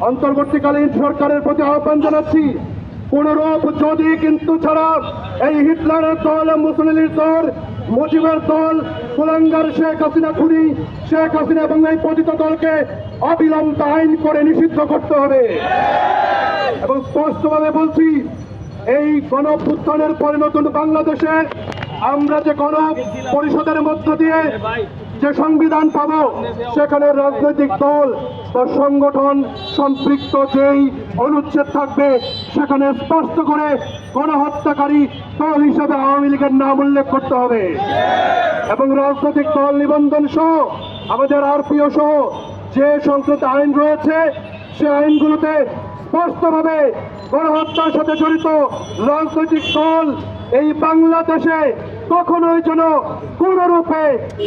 অন্তর্বর্তীকালীন সরকারের প্রতি আহ্বান জানাচ্ছি কোনরূপ যদি কিন্তু ছাড়া এই হিটলারের দল মুসলিমের দল, মুজিবের দল, কুলাঙ্গার শেখ হাসিনা খুনি, শেখ হাসিনা এবং এই পতিত দলকে অবিলম্বে আইন করে নিষিদ্ধ করতে হবে। এবং স্পষ্টভাবে বলছি, এই গণপুত্থানের পরে নতুন বাংলাদেশে আমরা যে গণ পরিষদের মধ্য দিয়ে যে সংবিধান পাব, সেখানে রাজনৈতিক দল সংগঠন সম্পৃক্ত যেই অনুচ্ছেদ থাকবে, সেখানে স্পষ্ট করে গণহত্যাকারী দল হিসেবে আওয়ামী লীগের নাম উল্লেখ করতে হবে। এবং রাজনৈতিক দল নিবন্ধন সহ, আমাদের আর আরপিও সহ যে সংক্রান্ত আইন রয়েছে, সে আইনগুলোতে স্পষ্টভাবে গণহত্যার সাথে জড়িত রাজনৈতিক দল এই বাংলাদেশে কখনোই যেন কোনরূপে,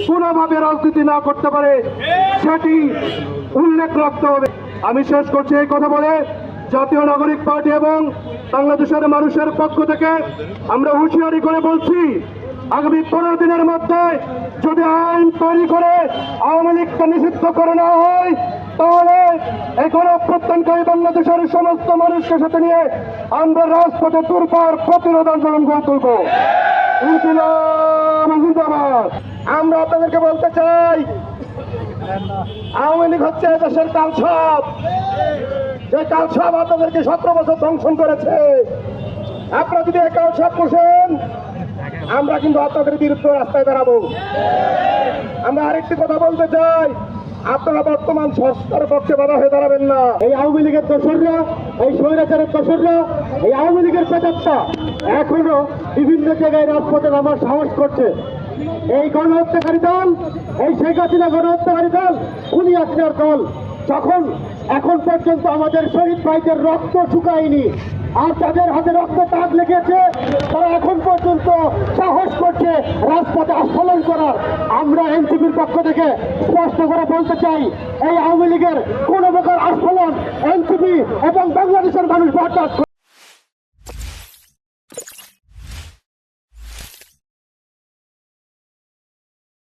কোনোভাবে রাজনীতি না করতে পারে, সেটি উল্লেখ রাখতে হবে। আমি শেষ করছি এই কথা বলে জাতীয় নাগরিক পার্টি এবং বাংলাদেশের মানুষের পক্ষ থেকে আমরা হুঁশিয়ারি করে বলছি আগামী পনেরো দিনের মধ্যে যদি আইন তৈরি করে আওয়ামী লীগকে নিষিদ্ধ করে নেওয়া হয়, তাহলে এই গণপ্রত্যানকারী বাংলাদেশের সমস্ত মানুষকে সাথে নিয়ে আমরা রাজপথে দুর্বার প্রতিরোধ আন্দোলন গড়ে তুলব। আমরা আপনাদেরকে বলতে চাই, আওয়ামী লীগ হচ্ছে দেশের কালছাপ যে কালছাপ আপনাদেরকে সতেরো বছর ধ্বংসন করেছে। আপনারা যদি এই কালছাপ পোষেন আমরা কিন্তু আপনাদের বিরুদ্ধে রাস্তায় দাঁড়াবো। আমরা আরেকটি কথা বলতে চাই। আপনারা বর্তমান সংস্কার পক্ষে বাধা হয়ে দাঁড়াবেন না। এই আওয়ামী লীগের দোসররা, এই স্বৈরাচারের দোসররা, এই আওয়ামী লীগের পেটারটা এখনও বিভিন্ন জায়গায় রাজপথে নামার সাহস করছে। এই গণহত্যাকারী দল, এই শেখ হাসিনা গণহত্যাকারী দল উনি আসিনার দল, যখন এখন পর্যন্ত আমাদের শহীদ ভাইদের রক্ত শুকায়নি আর তাদের হাতে রক্ত তাক লেগেছে, তারা এখন পর্যন্ত সাহস করছে রাস্তাতে আস্ফলন করার। আমরা এনসিপির পক্ষ থেকে স্পষ্ট করে বলতে চাই, এই আওয়ামী লীগের কোনো প্রকার আস্ফলন এনসিপি এবং বাংলাদেশের মানুষ বরদাস্ত